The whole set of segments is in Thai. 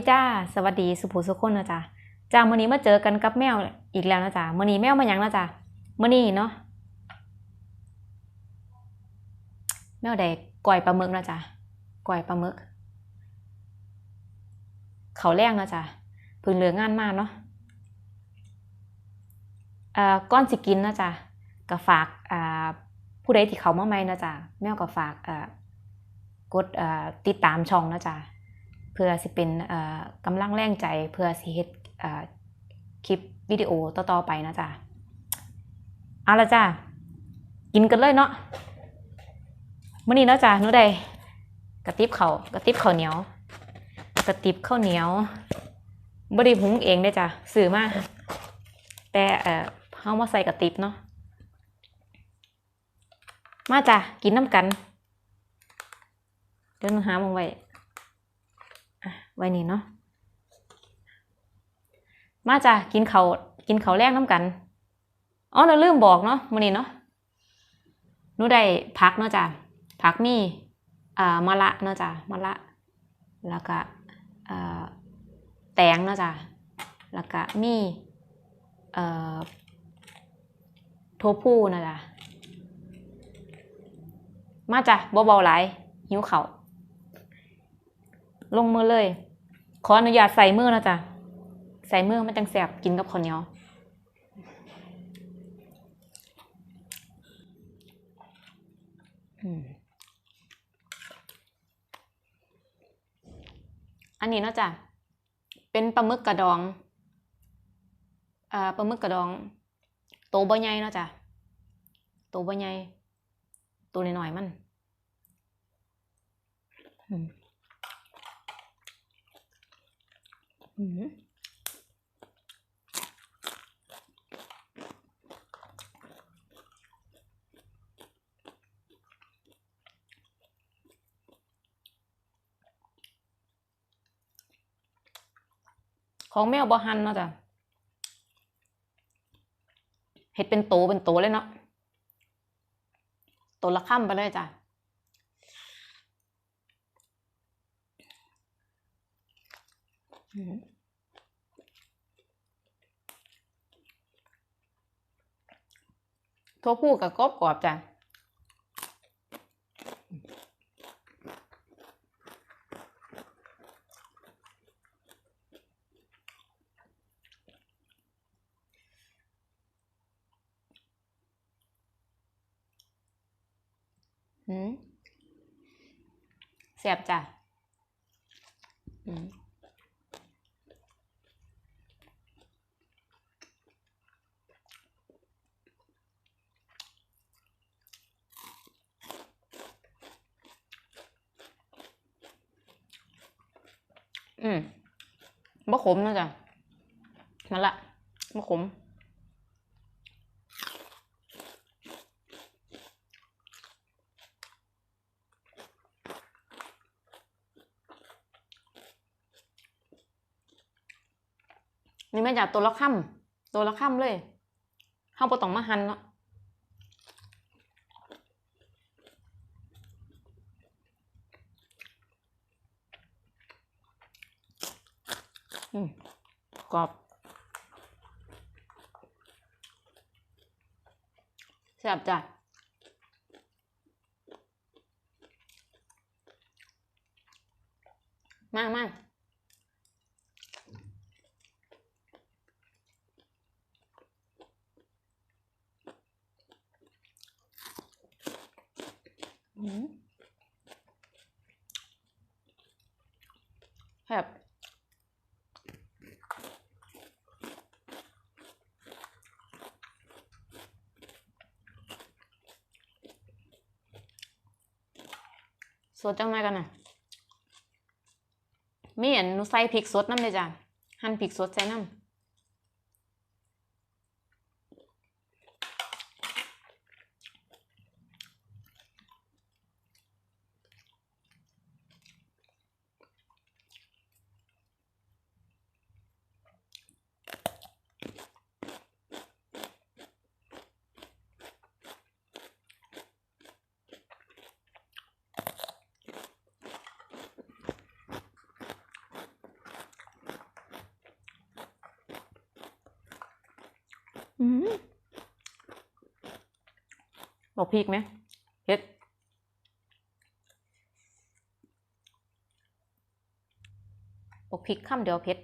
สดีจ้า สวัสดีสุภูสุคนนะจ๊ะจ้ามื้อนี้มาเจอกันกับแมวอีกแล้วนะจ๊ะมื้อนี้แมวมายังนะจ๊ะมื้อนี้เนาะแมวใดก่อยปลาหมึกนะจ๊ะก่อยปลาหมึก เขาแรงนะจ๊ะพึ่งเหลืองานมากเนาะเอ่อก้อนสิกินนะจ๊ะก็ฝากอ่าผู้ใดที่เขามาใหม่นะจ๊ะแมวก็ฝากอ่อกดอ่อติดตามช่องนะจ๊ะ เพื่อสิเป็นเอ่อกำลังแรงใจเพื่อสิเฮ็ดเอ่อคลิปวิดีโอต่อๆไปนะจ๊ะเอาละจ้ะกินกันเลยเนาะมื้อนี้เนาะจ้ะหนูได้กระติบเขากระติบข้าวเหนียว กระติบข้าวเหนียวบ่ได้หุงเองเด้จ้ะซื้อมากแต่เอ่อเฮามาใส่กระติบเนาะมาจ้ะกินน้ำกันเดี๋ยวหนูหามองไว้ ไว้นี่เนาะมาจ้ะกินเขาวกินเขาวแรกน้ำกันอ๋อเราลืมบอกเนาะมื้อนี้เนาะหนูได้พักเนาะจ้ะพักมีอ่ามะละเนาะจ้ะมะละแล้วก็อ่าแตงเนาะจ้ะแล้วก็มีเอ่อโทฟูนะจ้ะมาจ้ะเบาๆหลายหิวเขาลงมือเลย ขออนุญาตใส่มือนะจ๊ะใส่มือมันจังแสบกินกับข้าวเนียอันนี้เนาะจ๊ะเป็นปลาหมึกกระดองอ่าปลาหมึกกระดอง โตวบ่ใหญ่เนาะจ๊ะโตวบ่ใหญ่ตัวน้อยๆมัน อืม อืมของแมวบอหันเนาะจ้ะเห็ดเป็นโตเป็นโตเลยเนาะโตละค่ำไปเลยจ้ะอืม ทั่วผู้กับกรอบกรอบจ้ะแซ่บจ้ะอืม อืมบะขมนะจ๊ะนั่นละบะขม นี่แม่จ๋าตัวละค่ำตัวละค่ำเลยห้าปต้องมาหันเนาะอืม กรอบแซ่บจ้ะมากมากอืมแซ่บ สดจังไหมกันนะไม่เห็นหนูใส่พริกสดน้ำเลยจ้ะหั่นพริกสดใส่น้ำ อืมบอกพริกไหมเผ็ดบอกพริกคำเดียวเผ็ด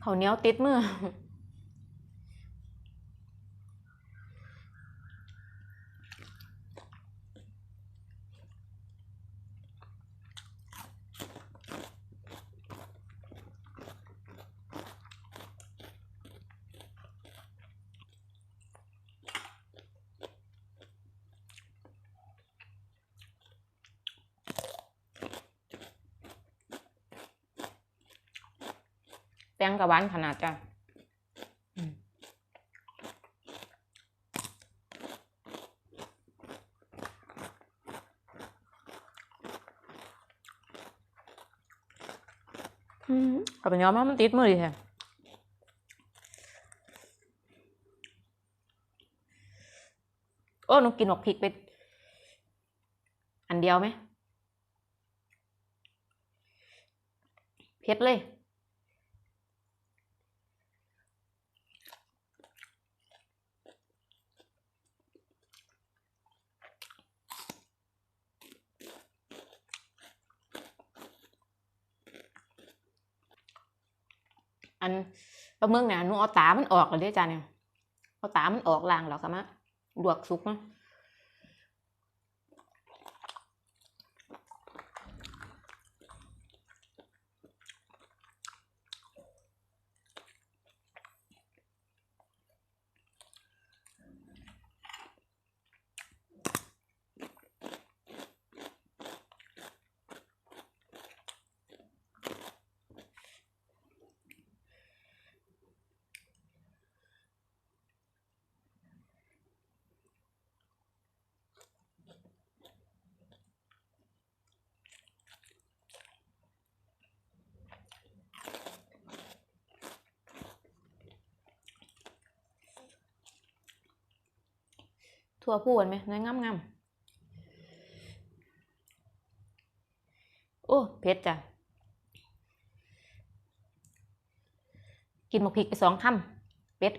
เขาเนียวติดมือ งกับหวานขนาดจ้ะอืมอืมกับเป็นยอมว่ามันติดมือดีแท้โอ้หนูกินหมกพริกไป อันเดียวไหมเผ็ดเลย อันปลาเมืองเนี่ยหนูเอาตามันออกเลยด้อจ้าเนี่ยเอาตามันออกลางหรอก็มะดวกสุกเนาะ ทั่วพูดไหมน้อยงามงามโอ้เผ็ดจ้ะ กินหมกพริกไปสองคำเป็ด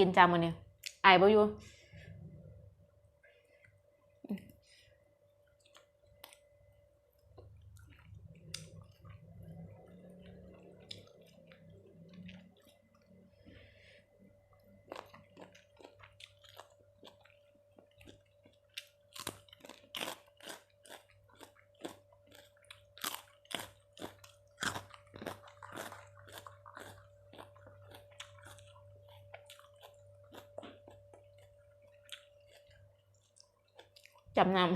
กินจามันเนี่ยอายบ่อยู่ จำนำ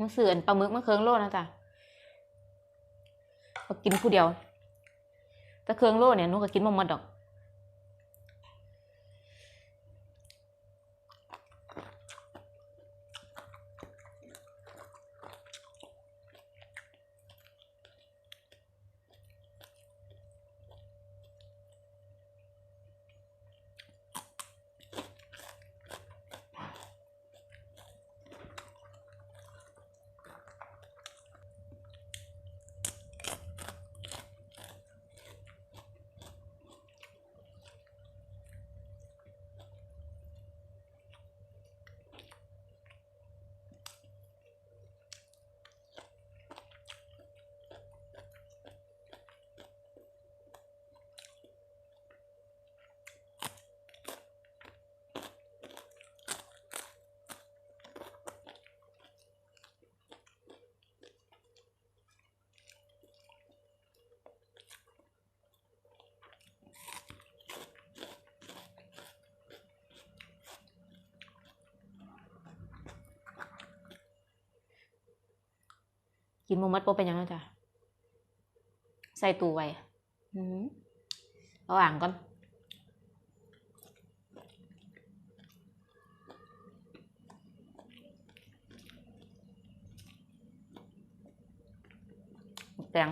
มันเสือนปลาหมึกมันเคืองโลนะจ๊ะกินผู้เดียว แต่เคืองโลเนี่ยนูก็กินบ่หมดดอก กินบ่หมดบ่เป็นหยังเนาะจ้ะใส่ตู้ไว้อืมเอาอ่างก่อนแตง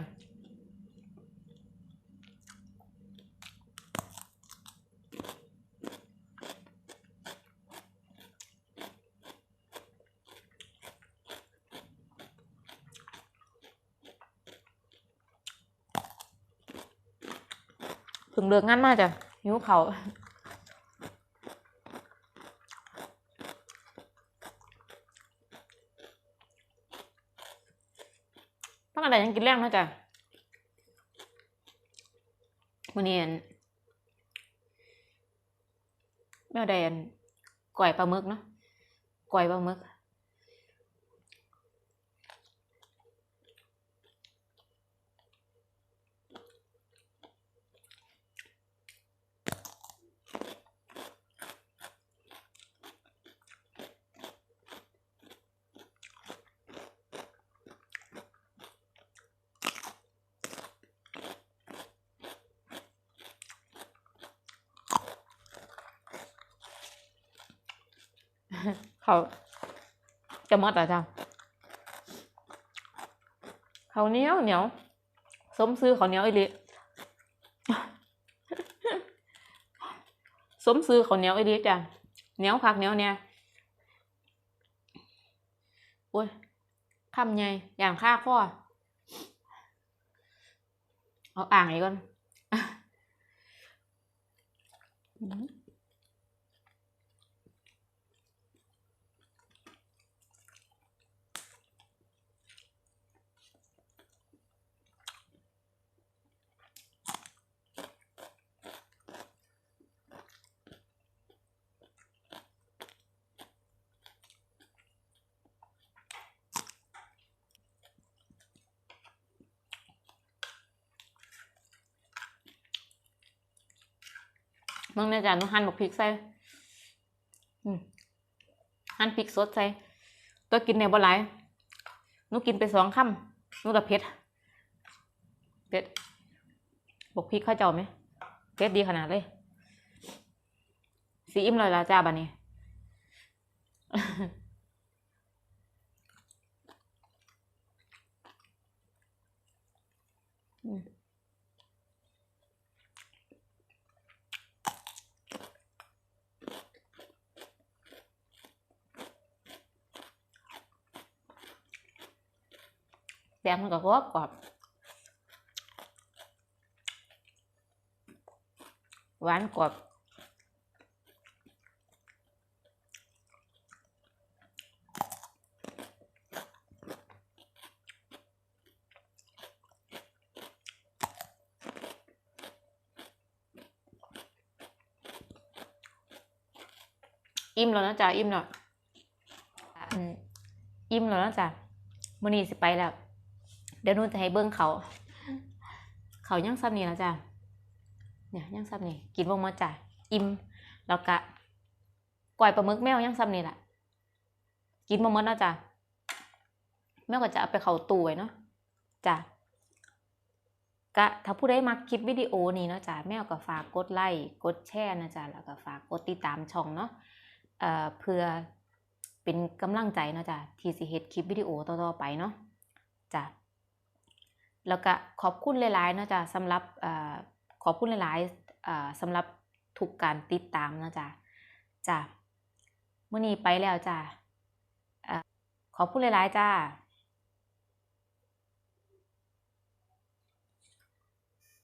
ถึงเลิกงานมาจ้ะหิวเขาวพักอะไรยังกินแรงนาะจ้ะวันนี้อั่นแม่แดนก่อยปลาหมึกเนาะก่อยปลาหมึก เขาจะมดแต่จ้ะเขาเหนียวเหนียวสมซื้อเขาเหนียวอีหลิสมซื้อเขาเหนียวอีหลิจ้ะเหนียวคักเหนียวเนี่ยโอ้ยคำใหญ่อย่างค่าข้อเอาอ่างอีกก่อน มมึงเนี่ยจ้ะหั่นบักพริกใส่หั่นพริกสดใส่ตัวกินเนี่ยบ่หลายนูกินไปสองคำนูกับเผ็ดเผ็ดบักพริกข้าเจ้าไหมเผ็ดดีขนาดเลยสีอิ่มเลยละจ้าบันนี้อืม งมันก็กรอบกรอบหวานกรอบอิ่มแล้วนะจ๊ะอิ่มแล้วอิ่มแล้วนะจ๊ะมื้อนี้สิไปแล้ว เดี๋ยวหนูจะให้เบิ้งเขา เขายังซ้ำนี่แล้วจ้ะเนี่ยยังซ้ำนี่กินบ่หมดจ้ะอิ่มแล้วก็ก่อยปลาหมึกแมวยังซ้ำนี่แหละกินบ่หมดเนาะจ้ะแมวก็จะเอาไปเขาตู้ไว้เนาะจ้ะกะถ้าผู้ใดมักคลิปวิดีโอนี้เนาะจ้ะแมวก็ฝากกดไลค์กดแชร์นะจ้ะแล้วก็ฝากกดติดตามช่องเนาะเอ่อเพื่อเป็นกำลังใจเนาะจ้ะที่สิเฮ็ดคลิปวิดีโอต่อๆไปเนาะจ้ะ แล้วก็ขอบคุณหลายๆนะจ๊ะสำหรับอขอบคุณหลายๆสำหรับถูกการติดตามนะจ๊ะจ้ะมื่อนี้ไปแล้วจ้ะขอบคุณหลายๆจ้า